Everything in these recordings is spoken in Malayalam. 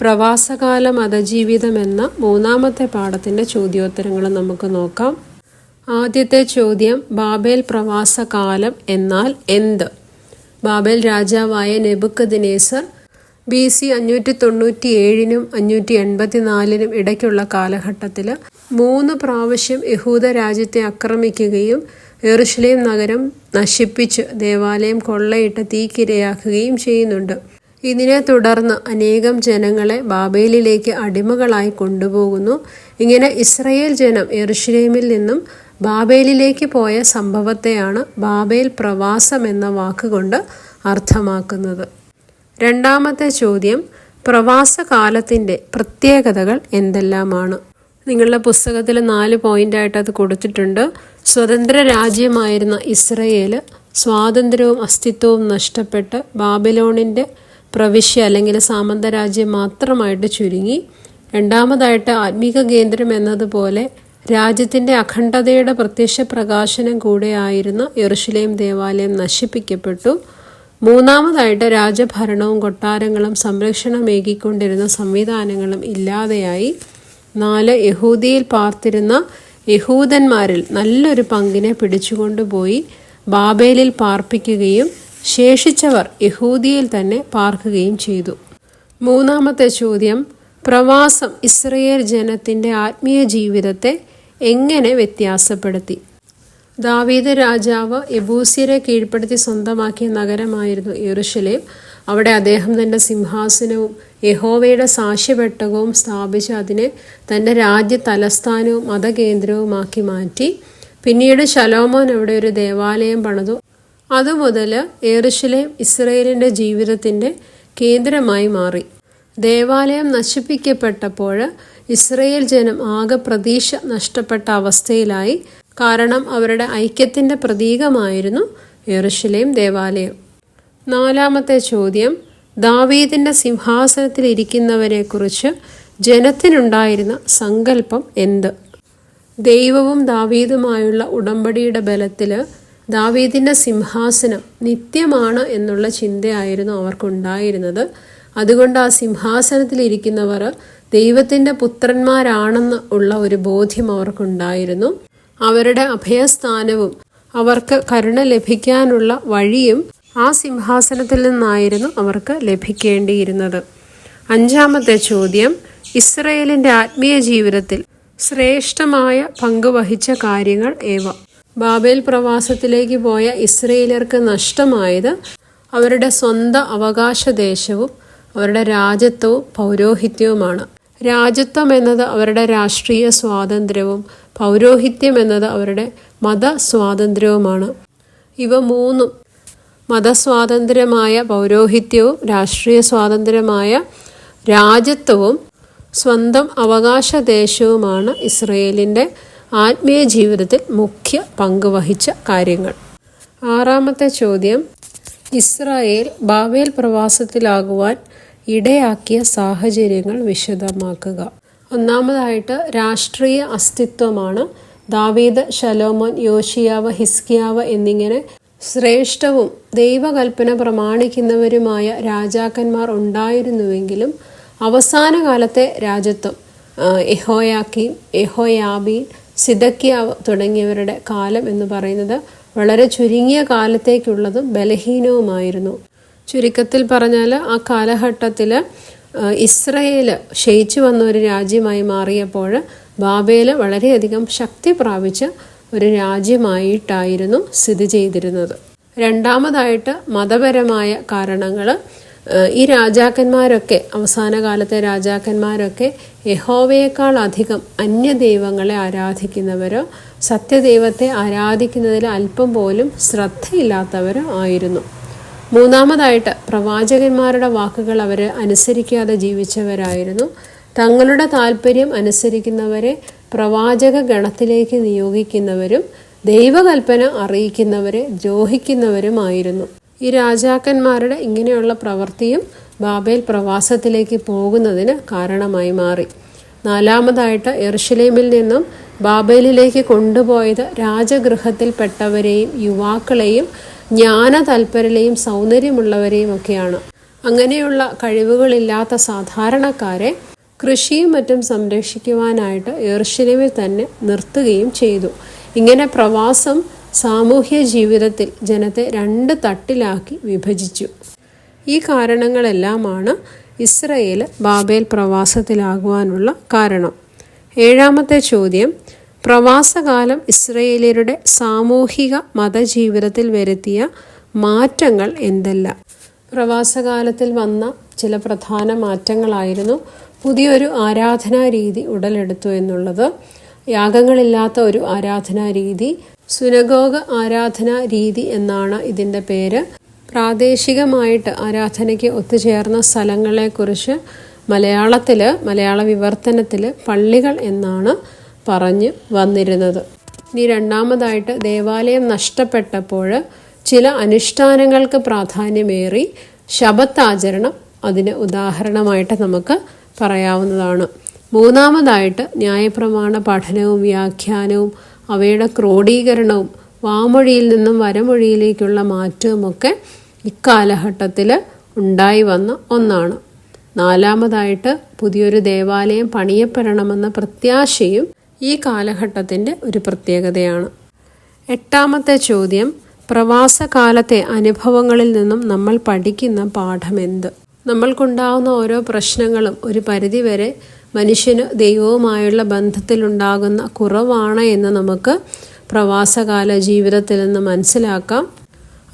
പ്രവാസകാല മതജീവിതം എന്ന മൂന്നാമത്തെ പാഠത്തിന്റെ ചോദ്യോത്തരങ്ങൾ നമുക്ക് നോക്കാം. ആദ്യത്തെ ചോദ്യം ബാബേൽ പ്രവാസകാലം എന്നാൽ എന്ത്? ബാബേൽ രാജാവായ നെബുക്കദിനേസർ ബി സി അഞ്ഞൂറ്റി തൊണ്ണൂറ്റി ഏഴിനും അഞ്ഞൂറ്റി എൺപത്തിനാലിനും ഇടയ്ക്കുള്ള കാലഘട്ടത്തിൽ മൂന്ന് പ്രാവശ്യം യഹൂദ രാജ്യത്തെ ആക്രമിക്കുകയും എറുഷലേം നഗരം നശിപ്പിച്ച് ദേവാലയം കൊള്ളയിട്ട് തീക്കിരയാക്കുകയും ചെയ്യുന്നുണ്ട്. ഇതിനെ തുടർന്ന് അനേകം ജനങ്ങളെ ബാബേലിലേക്ക് അടിമകളായി കൊണ്ടുപോകുന്നു. ഇങ്ങനെ ഇസ്രയേൽ ജനം എറുഷലേമിൽ നിന്നും ബാബേലിലേക്ക് പോയ സംഭവത്തെയാണ് ബാബേൽ പ്രവാസം എന്ന വാക്കുകൊണ്ട് അർത്ഥമാക്കുന്നത്. രണ്ടാമത്തെ ചോദ്യം പ്രവാസകാലത്തിന്റെ പ്രത്യേകതകൾ എന്തെല്ലാമാണ്? നിങ്ങളുടെ പുസ്തകത്തിൽ നാല് പോയിന്റായിട്ട് അത് കൊടുത്തിട്ടുണ്ട്. സ്വതന്ത്ര രാജ്യമായിരുന്ന ഇസ്രയേൽ സ്വാതന്ത്ര്യവും അസ്തിത്വവും നഷ്ടപ്പെട്ട് ബാബിലോണിന്റെ പ്രവിശ്യ അല്ലെങ്കിൽ സാമന്ത രാജ്യം മാത്രമായിട്ട് ചുരുങ്ങി. രണ്ടാമതായിട്ട് ആത്മീക കേന്ദ്രം എന്നതുപോലെ രാജ്യത്തിന്റെ അഖണ്ഡതയുടെ പ്രത്യക്ഷ പ്രകാശനം കൂടെയായിരുന്ന യെറുഷലേം ദേവാലയം നശിപ്പിക്കപ്പെട്ടു. മൂന്നാമതായിട്ട് രാജഭരണവും കൊട്ടാരങ്ങളും സംരക്ഷണമേകിക്കൊണ്ടിരുന്ന സംവിധാനങ്ങളും ഇല്ലാതെയായി. നാല് യഹൂദിയിൽ പാർത്തിരുന്ന യഹൂദന്മാരിൽ നല്ലൊരു പങ്കിനെ പിടിച്ചുകൊണ്ടുപോയി. ബാബേലിൽ പാർപ്പിക്കുകയും ശേഷിച്ചവർ യഹൂദിയിൽ തന്നെ പാർക്കുകയും ചെയ്തു. മൂന്നാമത്തെ ചോദ്യം പ്രവാസം ഇസ്രയേൽ ജനത്തിന്റെ ആത്മീയ ജീവിതത്തെ എങ്ങനെ വ്യത്യാസപ്പെടുത്തി? ദാവീദ് രാജാവ് എബൂസിയരെ കീഴ്പ്പെടുത്തി സ്വന്തമാക്കിയ നഗരമായിരുന്നു യെറുഷലേം അവിടെ അദ്ദേഹം തന്റെ സിംഹാസനവും യഹോവയുടെ സാക്ഷ്യപെട്ടകവും സ്ഥാപിച്ച് അതിനെ തന്റെ രാജ്യ തലസ്ഥാനവും മതകേന്ദ്രവുമാക്കി മാറ്റി. പിന്നീട് ശലോമോൻ അവിടെ ഒരു ദേവാലയം പണിതു. അതുമുതൽ ഏറുശലേം ഇസ്രയേലിന്റെ ജീവിതത്തിന്റെ കേന്ദ്രമായി മാറി. ദേവാലയം നശിപ്പിക്കപ്പെട്ടപ്പോൾ ഇസ്രയേൽ ജനം ആകെ പ്രതീക്ഷ നഷ്ടപ്പെട്ട അവസ്ഥയിലായി. കാരണം അവരുടെ ഐക്യത്തിന്റെ പ്രതീകമായിരുന്നു യെറുഷലേം ദേവാലയം. നാലാമത്തെ ചോദ്യം ദാവീദിന്റെ സിംഹാസനത്തിൽ ഇരിക്കുന്നവരെക്കുറിച്ച് ജനത്തിനുണ്ടായിരുന്ന സങ്കല്പം എന്ത്? ദൈവവും ദാവീദുമായുള്ള ഉടമ്പടിയുടെ ബലത്തിൽ ദാവീദിന്റെ സിംഹാസനം നിത്യമാണ് എന്നുള്ള ചിന്തയായിരുന്നു അവർക്കുണ്ടായിരുന്നത്. അതുകൊണ്ട് ആ സിംഹാസനത്തിലിരിക്കുന്നവർ ദൈവത്തിന്റെ പുത്രന്മാരാണെന്ന് ഉള്ള ഒരു ബോധ്യം അവർക്കുണ്ടായിരുന്നു. അവരുടെ അഭയസ്ഥാനവും അവർക്ക് കരുണ ലഭിക്കാനുള്ള വഴിയും ആ സിംഹാസനത്തിൽ നിന്നായിരുന്നു അവർക്ക് ലഭിക്കേണ്ടിയിരുന്നത്. അഞ്ചാമത്തെ ചോദ്യം ഇസ്രയേലിന്റെ ആത്മീയ ജീവിതത്തിൽ ശ്രേഷ്ഠമായ പങ്കുവഹിച്ച കാര്യങ്ങൾ ഏവ? ബാബേൽ പ്രവാസത്തിലേക്ക് പോയ ഇസ്രയേലർക്ക് നഷ്ടമായത് അവരുടെ സ്വന്തം അവകാശ ദേശവും അവരുടെ രാജ്യത്വവും പൗരോഹിത്യവുമാണ്. രാജ്യത്വം എന്നത് അവരുടെ രാഷ്ട്രീയ സ്വാതന്ത്ര്യവും പൗരോഹിത്യം എന്നത് അവരുടെ മത സ്വാതന്ത്ര്യവുമാണ് ഇവ മൂന്നും മതസ്വാതന്ത്ര്യമായ പൗരോഹിത്യവും രാഷ്ട്രീയ സ്വാതന്ത്ര്യമായ രാജ്യത്വവും സ്വന്തം അവകാശ ദേശവുമാണ് ഇസ്രയേലിന്റെ ആത്മീയ ജീവിതത്തിൽ മുഖ്യ പങ്ക് വഹിച്ച കാര്യങ്ങൾ. ആറാമത്തെ ചോദ്യം ഇസ്രായേൽ ബാബേൽ പ്രവാസത്തിലാകുവാൻ ഇടയാക്കിയ സാഹചര്യങ്ങൾ വിശദമാക്കുക. ഒന്നാമതായിട്ട് രാഷ്ട്രീയ അസ്തിത്വമാണ്. ദാവീദ് ശലോമോൻ യോഷിയാവ് ഹിസ്കിയാവ് എന്നിങ്ങനെ ശ്രേഷ്ഠവും ദൈവകൽപ്പന പ്രമാണിക്കുന്നവരുമായ രാജാക്കന്മാർ ഉണ്ടായിരുന്നുവെങ്കിലും അവസാന കാലത്തെ രാജ്യത്വം എഹോയാക്കീം എഹോയാബീൻ സിദക്കിയാവ് തുടങ്ങിയവരുടെ കാലം എന്ന് പറയുന്നത് വളരെ ചുരുങ്ങിയ കാലത്തേക്കുള്ളതും ബലഹീനവുമായിരുന്നു. ചുരുക്കത്തിൽ പറഞ്ഞാൽ ആ കാലഘട്ടത്തിൽ ഇസ്രയേൽ ക്ഷയിച്ചു വന്ന ഒരു രാജ്യമായി മാറിയപ്പോൾ ബാബേൽ വളരെയധികം ശക്തി പ്രാപിച്ച ഒരു രാജ്യമായിട്ടായിരുന്നു സ്ഥിതി ചെയ്തിരുന്നത്. രണ്ടാമതായിട്ട് മതപരമായ കാരണങ്ങൾ ഈ രാജാക്കന്മാരൊക്കെ അവസാന കാലത്തെ രാജാക്കന്മാരൊക്കെ യഹോവയേക്കാൾ അധികം അന്യദൈവങ്ങളെ ആരാധിക്കുന്നവരോ സത്യദൈവത്തെ ആരാധിക്കുന്നതിൽ അല്പം പോലും ശ്രദ്ധയില്ലാത്തവരോ ആയിരുന്നു. മൂന്നാമതായിട്ട് പ്രവാചകന്മാരുടെ വാക്കുകൾ അവർ അനുസരിക്കാതെ ജീവിച്ചവരായിരുന്നു. തങ്ങളുടെ താല്പര്യം അനുസരിക്കുന്നവരെ പ്രവാചക ഗണത്തിലേക്ക് നിയോഗിക്കുന്നവരും ദൈവകൽപ്പന അറിയിക്കുന്നവരെ ദ്രോഹിക്കുന്നവരുമായിരുന്നു. ഈ രാജാക്കന്മാരുടെ ഇങ്ങനെയുള്ള പ്രവൃത്തിയും ബാബേൽ പ്രവാസത്തിലേക്ക് പോകുന്നതിന് കാരണമായി മാറി. നാലാമതായിട്ട് എർഷലേമിൽ നിന്നും ബാബേലിലേക്ക് കൊണ്ടുപോയത് രാജഗൃഹത്തിൽപ്പെട്ടവരെയും യുവാക്കളെയും ജ്ഞാന ജ്ഞാനതൽപരരെയും സൗന്ദര്യമുള്ളവരെയും ഒക്കെയാണ്. അങ്ങനെയുള്ള കഴിവുകളില്ലാത്ത സാധാരണക്കാരെ കൃഷിയും മറ്റും സംരക്ഷിക്കുവാനായിട്ട് എർഷലേമിൽ തന്നെ നിർത്തുകയും ചെയ്തു. ഇങ്ങനെ പ്രവാസം സാമൂഹ്യ ജീവിതത്തിൽ ജനത്തെ രണ്ട് തട്ടിലാക്കി വിഭജിച്ചു. ഈ കാരണങ്ങളെല്ലാമാണ് ഇസ്രയേൽ ബാബേൽ പ്രവാസത്തിലാകുവാനുള്ള കാരണം. ഏഴാമത്തെ ചോദ്യം പ്രവാസകാലം ഇസ്രയേലിയരുടെ സാമൂഹിക മതജീവിതത്തിൽ വരുത്തിയ മാറ്റങ്ങൾ എന്തെല്ലാം? പ്രവാസകാലത്തിൽ വന്ന ചില പ്രധാന മാറ്റങ്ങളായിരുന്നു പുതിയൊരു ആരാധനാ രീതി ഉടലെടുത്തു എന്നുള്ളത്. യാഗങ്ങളില്ലാത്ത ഒരു ആരാധനാ രീതി സുനഗോഗ ആരാധന രീതി എന്നാണ് ഇതിന്റെ പേര്. പ്രാദേശികമായിട്ട് ആരാധനയ്ക്ക് ഒത്തുചേർന്ന സ്ഥലങ്ങളെക്കുറിച്ച് മലയാളത്തിൽ മലയാള വിവർത്തനത്തിൽ പള്ളികൾ എന്നാണ് പറഞ്ഞ് വന്നിരുന്നത്. ഇനി രണ്ടാമതായിട്ട് ദേവാലയം നഷ്ടപ്പെട്ടപ്പോൾ ചില അനുഷ്ഠാനങ്ങൾക്ക് പ്രാധാന്യമേറി ശബത്താചരണം അതിന് ഉദാഹരണമായിട്ട് നമുക്ക് പറയാവുന്നതാണ്. മൂന്നാമതായിട്ട് ന്യായപ്രമാണ പഠനവും വ്യാഖ്യാനവും അവയുടെ ക്രോഡീകരണവും വാമൊഴിയിൽ നിന്നും വരമൊഴിയിലേക്കുള്ള മാറ്റവുമൊക്കെ ഇക്കാലഘട്ടത്തിൽ ഉണ്ടായി വന്ന ഒന്നാണ്. നാലാമതായിട്ട് പുതിയൊരു ദേവാലയം പണിയപ്പെടണമെന്ന പ്രത്യാശയും ഈ കാലഘട്ടത്തിന്റെ ഒരു പ്രത്യേകതയാണ്. എട്ടാമത്തെ ചോദ്യം പ്രവാസകാലത്തെ അനുഭവങ്ങളിൽ നിന്നും നമ്മൾ പഠിക്കുന്ന പാഠം എന്ത് നമ്മൾക്കുണ്ടാകുന്ന ഓരോ പ്രശ്നങ്ങളും ഒരു പരിധിവരെ മനുഷ്യന് ദൈവവുമായുള്ള ബന്ധത്തിലുണ്ടാകുന്ന കുറവാണ് എന്ന് നമുക്ക് പ്രവാസകാല ജീവിതത്തിൽ നിന്ന് മനസ്സിലാക്കാം.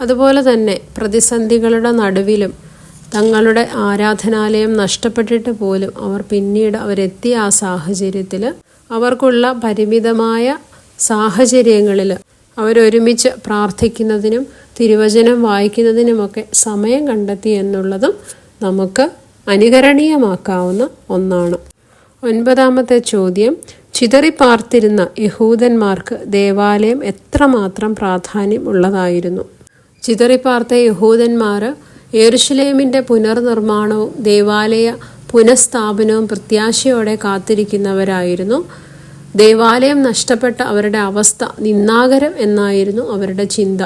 അതുപോലെ തന്നെ പ്രതിസന്ധികളുടെ നടുവിലും തങ്ങളുടെ ആരാധനാലയം നഷ്ടപ്പെട്ടിട്ട് പോലും അവർ പിന്നീട് അവരെത്തിയ ആ സാഹചര്യത്തിൽ അവർക്കുള്ള പരിമിതമായ സാഹചര്യങ്ങളിൽ അവരൊരുമിച്ച് പ്രാർത്ഥിക്കുന്നതിനും തിരുവചനം വായിക്കുന്നതിനുമൊക്കെ സമയം കണ്ടെത്തി എന്നുള്ളതും നമുക്ക് അനുകരണീയമാക്കാവുന്ന ഒന്നാണ്. ഒൻപതാമത്തെ ചോദ്യം. ചിതറിപ്പാർത്തിരുന്ന യഹൂദന്മാർക്ക് ദേവാലയം എത്രമാത്രം പ്രാധാന്യം ഉള്ളതായിരുന്നു? ചിതറിപ്പാർത്ത യഹൂദന്മാർ യെരുഷലേമിന്റെ പുനർനിർമ്മാണവും ദേവാലയ പുനഃസ്ഥാപനവും പ്രത്യാശയോടെ കാത്തിരിക്കുന്നവരായിരുന്നു. ദേവാലയം നഷ്ടപ്പെട്ട അവരുടെ അവസ്ഥ നിന്നാകരം എന്നായിരുന്നു അവരുടെ ചിന്ത.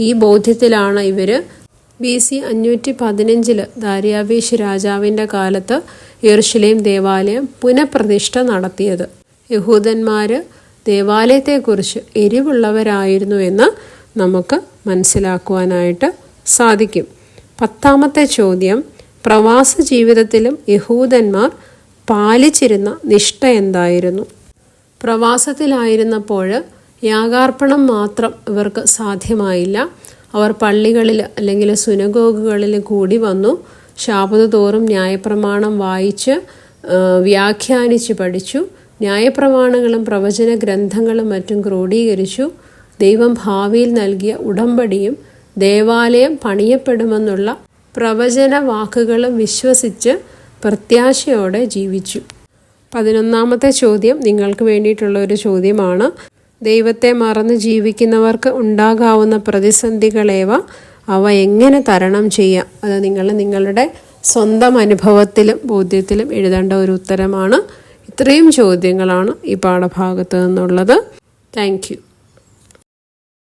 ഈ ബോധ്യത്തിലാണ് ഇവർ ബി സി അഞ്ഞൂറ്റി പതിനഞ്ചിൽ ദാര്യാബീഷ് രാജാവിന്റെ കാലത്ത് യെറുഷലേം ദേവാലയം പുനഃപ്രതിഷ്ഠ നടത്തിയത്. യഹൂദന്മാർ ദേവാലയത്തെക്കുറിച്ച് എരിവുള്ളവരായിരുന്നു എന്ന് നമുക്ക് മനസ്സിലാക്കുവാനായിട്ട് സാധിക്കും. പത്താമത്തെ ചോദ്യം പ്രവാസ ജീവിതത്തിലും യഹൂദന്മാർ പാലിച്ചിരുന്ന നിഷ്ഠ എന്തായിരുന്നു? പ്രവാസത്തിലായിരുന്നപ്പോൾ യാഗാർപ്പണം മാത്രം ഇവർക്ക് സാധ്യമായില്ല. അവർ പള്ളികളിൽ അല്ലെങ്കിൽ സുനഗോഗുകളിൽ കൂടി വന്നു. ശാപത തോറും ന്യായപ്രമാണം വായിച്ച് വ്യാഖ്യാനിച്ച് പഠിച്ചു. ന്യായപ്രമാണങ്ങളും പ്രവചന ഗ്രന്ഥങ്ങളും മറ്റും ക്രോഡീകരിച്ചു. ദൈവം ഭാവിയിൽ നൽകിയ ഉടമ്പടിയും ദേവാലയം പണിയപ്പെടുമെന്നുള്ള പ്രവചന വാക്കുകളും വിശ്വസിച്ച് പ്രത്യാശയോടെ ജീവിച്ചു. പതിനൊന്നാമത്തെ ചോദ്യം നിങ്ങൾക്ക് വേണ്ടിയിട്ടുള്ള ഒരു ചോദ്യമാണ്. ദൈവത്തെ മറന്ന് ജീവിക്കുന്നവർക്ക് ഉണ്ടാകാവുന്ന പ്രതിസന്ധികളേവ? അവ എങ്ങനെ തരണം ചെയ്യാം? അത് നിങ്ങൾ നിങ്ങളുടെ സ്വന്തം അനുഭവത്തിലും ബോധ്യത്തിലും എഴുതേണ്ട ഒരു ഉത്തരമാണ്. ഇത്രയും ചോദ്യങ്ങളാണ് ഈ പാഠഭാഗത്ത് നിന്നുള്ളത്. താങ്ക്